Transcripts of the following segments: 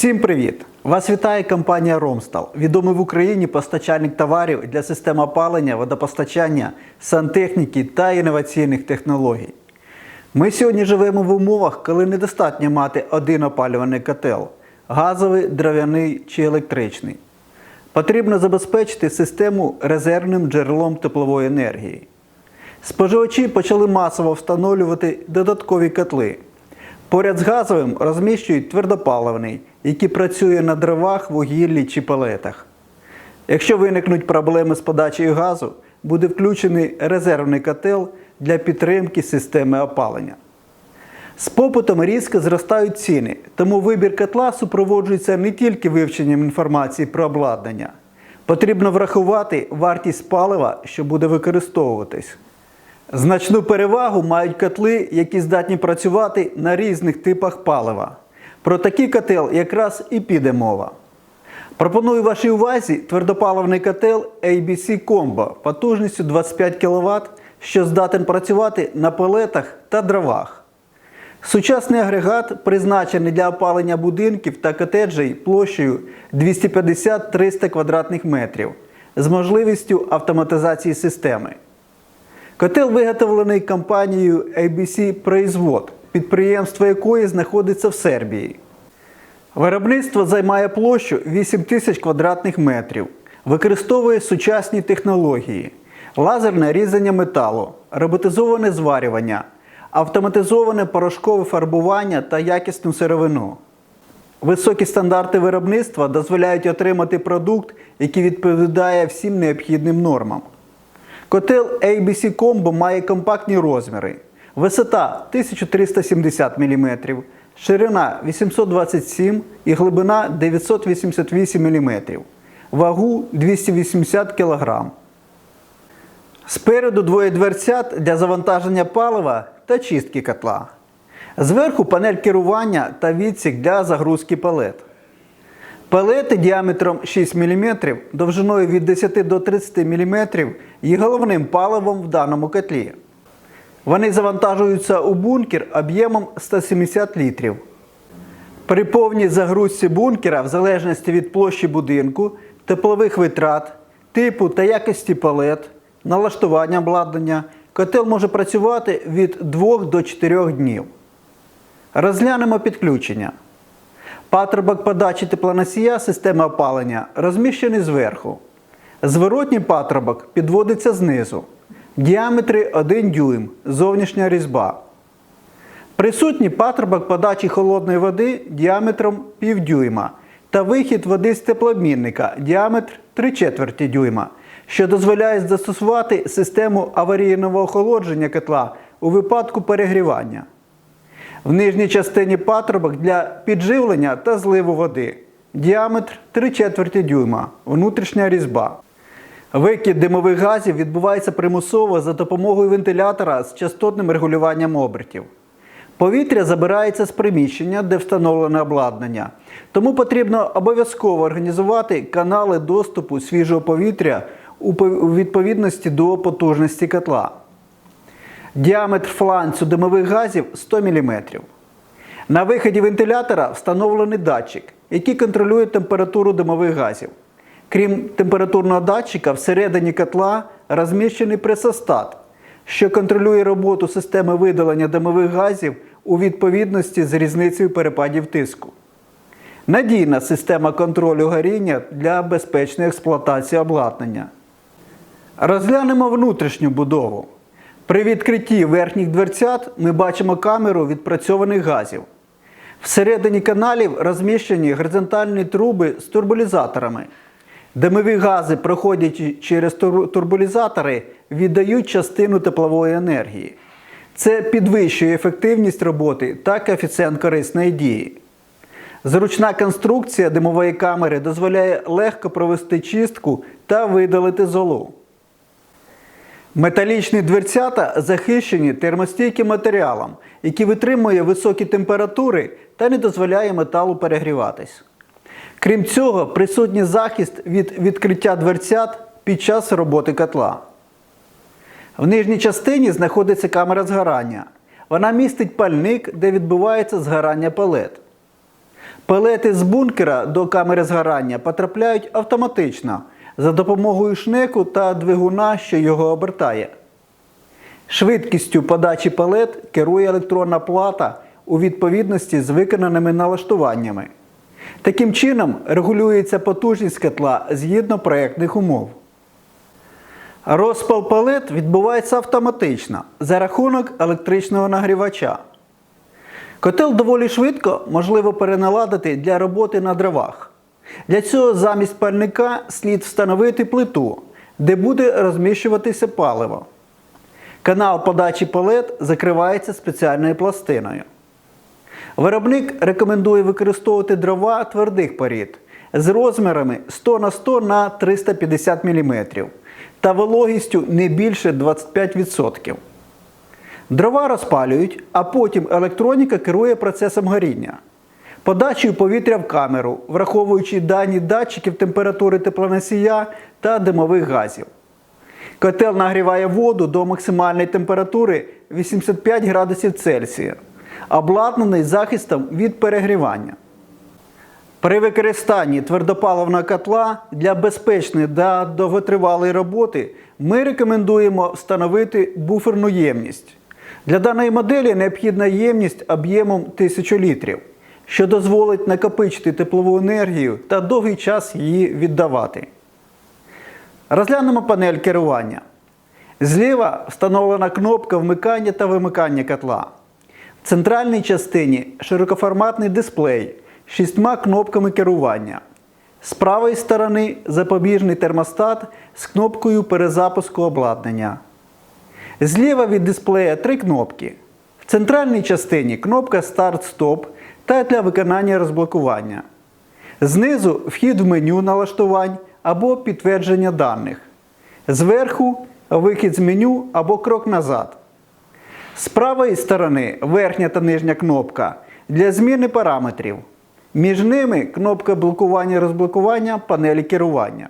Всім привіт! Вас вітає компанія Ромстал, відомий в Україні постачальник товарів для систем опалення, водопостачання, сантехніки та інноваційних технологій. Ми сьогодні живемо в умовах, коли недостатньо мати один опалювальний котел газовий, дров'яний чи електричний. Потрібно забезпечити систему резервним джерелом теплової енергії. Споживачі почали масово встановлювати додаткові котли. Поряд з газовим розміщують твердопаливний, який працює на дровах, вугіллі чи палетах. Якщо виникнуть проблеми з подачею газу, буде включений резервний котел для підтримки системи опалення. З попитом різко зростають ціни, тому вибір котла супроводжується не тільки вивченням інформації про обладнання. Потрібно врахувати вартість палива, що буде використовуватись. Значну перевагу мають котли, які здатні працювати на різних типах палива. Про такий котел якраз і піде мова. Пропоную вашій увазі твердопаливний котел ABC Combo потужністю 25 кВт, що здатен працювати на пелетах та дровах. Сучасний агрегат призначений для опалення будинків та котеджей площею 250-300 квадратних метрів з можливістю автоматизації системи. Котел виготовлений компанією ABC Производ, підприємство якої знаходиться в Сербії. Виробництво займає площу 8 тисяч квадратних метрів, використовує сучасні технології, лазерне різання металу, роботизоване зварювання, автоматизоване порошкове фарбування та якісну сировину. Високі стандарти виробництва дозволяють отримати продукт, який відповідає всім необхідним нормам. Котел ABC Combo має компактні розміри. Висота 1370 мм, ширина 827 і глибина 988 мм, вагу 280 кг. Спереду двоє дверцят для завантаження палива та чистки котла. Зверху панель керування та відсік для загрузки палет. Палети діаметром 6 мм, довжиною від 10 до 30 мм є головним паливом в даному котлі. Вони завантажуються у бункер об'ємом 170 літрів. При повній загрузці бункера, в залежності від площі будинку, теплових витрат, типу та якості палет, налаштування обладнання, котел може працювати від 2 до 4 днів. Розглянемо підключення. Патрубок подачі теплоносія системи опалення розміщений зверху. Зворотній патрубок підводиться знизу. Діаметри 1 дюйм, зовнішня різьба. Присутній патрубок подачі холодної води діаметром пів дюйма та вихід води з теплообмінника діаметр 3 четверті дюйма, що дозволяє застосувати систему аварійного охолодження котла у випадку перегрівання. В нижній частині патрубок для підживлення та зливу води. Діаметр 3 четверті дюйма, внутрішня різьба. Викид димових газів відбувається примусово за допомогою вентилятора з частотним регулюванням обертів. Повітря забирається з приміщення, де встановлене обладнання, тому потрібно обов'язково організувати канали доступу свіжого повітря у відповідності до потужності котла. Діаметр фланцю димових газів 100 мм. На виході вентилятора встановлений датчик, який контролює температуру димових газів. Крім температурного датчика, всередині котла розміщений пресостат, що контролює роботу системи видалення димових газів у відповідності з різницею перепадів тиску. Надійна система контролю горіння для безпечної експлуатації обладнання. Розглянемо внутрішню будову. При відкритті верхніх дверцят ми бачимо камеру відпрацьованих газів. Всередині каналів розміщені горизонтальні труби з турбулізаторами. Димові гази, проходячи через турбулізатори, віддають частину теплової енергії. Це підвищує ефективність роботи та коефіцієнт корисної дії. Зручна конструкція димової камери дозволяє легко провести чистку та видалити золу. Металічні дверцята захищені термостійким матеріалом, який витримує високі температури та не дозволяє металу перегріватись. Крім цього, присутній захист від відкриття дверцят під час роботи котла. В нижній частині знаходиться камера згорання. Вона містить пальник, де відбувається згорання палет. Пелети з бункера до камери згорання потрапляють автоматично за допомогою шнеку та двигуна, що його обертає. Швидкістю подачі палет керує електронна плата у відповідності з виконаними налаштуваннями. Таким чином регулюється потужність котла згідно проєктних умов. Розпал палет відбувається автоматично за рахунок електричного нагрівача. Котел доволі швидко можливо переналадити для роботи на дровах. Для цього замість пальника слід встановити плиту, де буде розміщуватися паливо. Канал подачі палет закривається спеціальною пластиною. Виробник рекомендує використовувати дрова твердих порід з розмірами 100 на 100 на 350 мм та вологістю не більше 25%. Дрова розпалюють, а потім електроніка керує процесом горіння. Подачею повітря в камеру, враховуючи дані датчиків температури теплоносія та димових газів. Котел нагріває воду до максимальної температури 85 градусів Цельсія, обладнаний захистом від перегрівання. При використанні твердопаливного котла для безпечної та довготривалої роботи ми рекомендуємо встановити буферну ємність. Для даної моделі необхідна ємність об'ємом 1000 літрів, що дозволить накопичити теплову енергію та довгий час її віддавати. Розглянемо панель керування. Зліва встановлена кнопка вмикання та вимикання котла. В центральній частині широкоформатний дисплей з шістьма кнопками керування. З правої сторони запобіжний термостат з кнопкою перезапуску обладнання. Зліва від дисплея три кнопки. В центральній частині кнопка Старт-Стоп та для виконання розблокування. Знизу вхід в меню налаштувань або підтвердження даних. Зверху вихід з меню або крок назад. З правої сторони верхня та нижня кнопка для зміни параметрів. Між ними кнопка блокування розблокування панелі керування.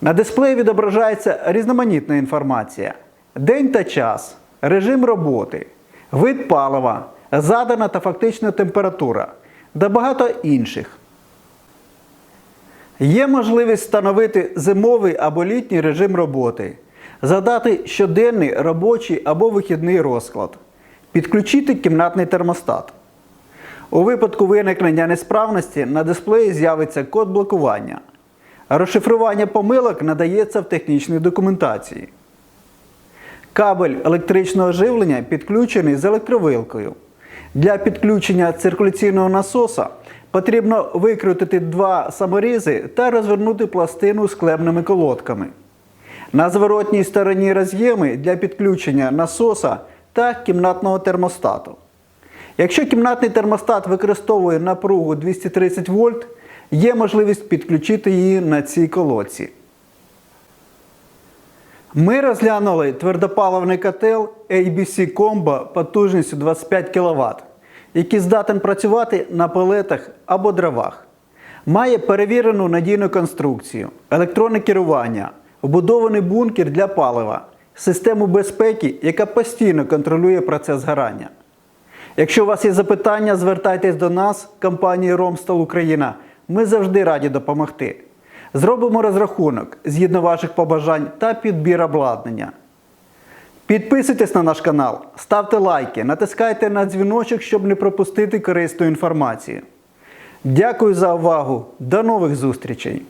На дисплеї відображається різноманітна інформація: день та час, режим роботи, вид палива, задана та фактична температура та багато інших. Є можливість встановити зимовий або літній режим роботи, задати щоденний робочий або вихідний розклад, підключити кімнатний термостат. У випадку виникнення несправності на дисплеї з'явиться код блокування. Розшифрування помилок надається в технічній документації. Кабель електричного живлення підключений з електровилкою. Для підключення циркуляційного насоса потрібно викрутити два саморізи та розвернути пластину з клемними колодками. На зворотній стороні роз'єми для підключення насоса та кімнатного термостату. Якщо кімнатний термостат використовує напругу 230 вольт, є можливість підключити її на цій колодці. Ми розглянули твердопаливний котел ABC Combo потужністю 25 кВт, який здатен працювати на пелетах або дровах. Має перевірену надійну конструкцію, електронне керування, вбудований бункер для палива, систему безпеки, яка постійно контролює процес згорання. Якщо у вас є запитання, звертайтесь до нас, компанії Ромстал Україна. Ми завжди раді допомогти. Зробимо розрахунок згідно ваших побажань та підбір обладнання. Підписуйтесь на наш канал, ставте лайки, натискайте на дзвіночок, щоб не пропустити корисну інформацію. Дякую за увагу. До нових зустрічей!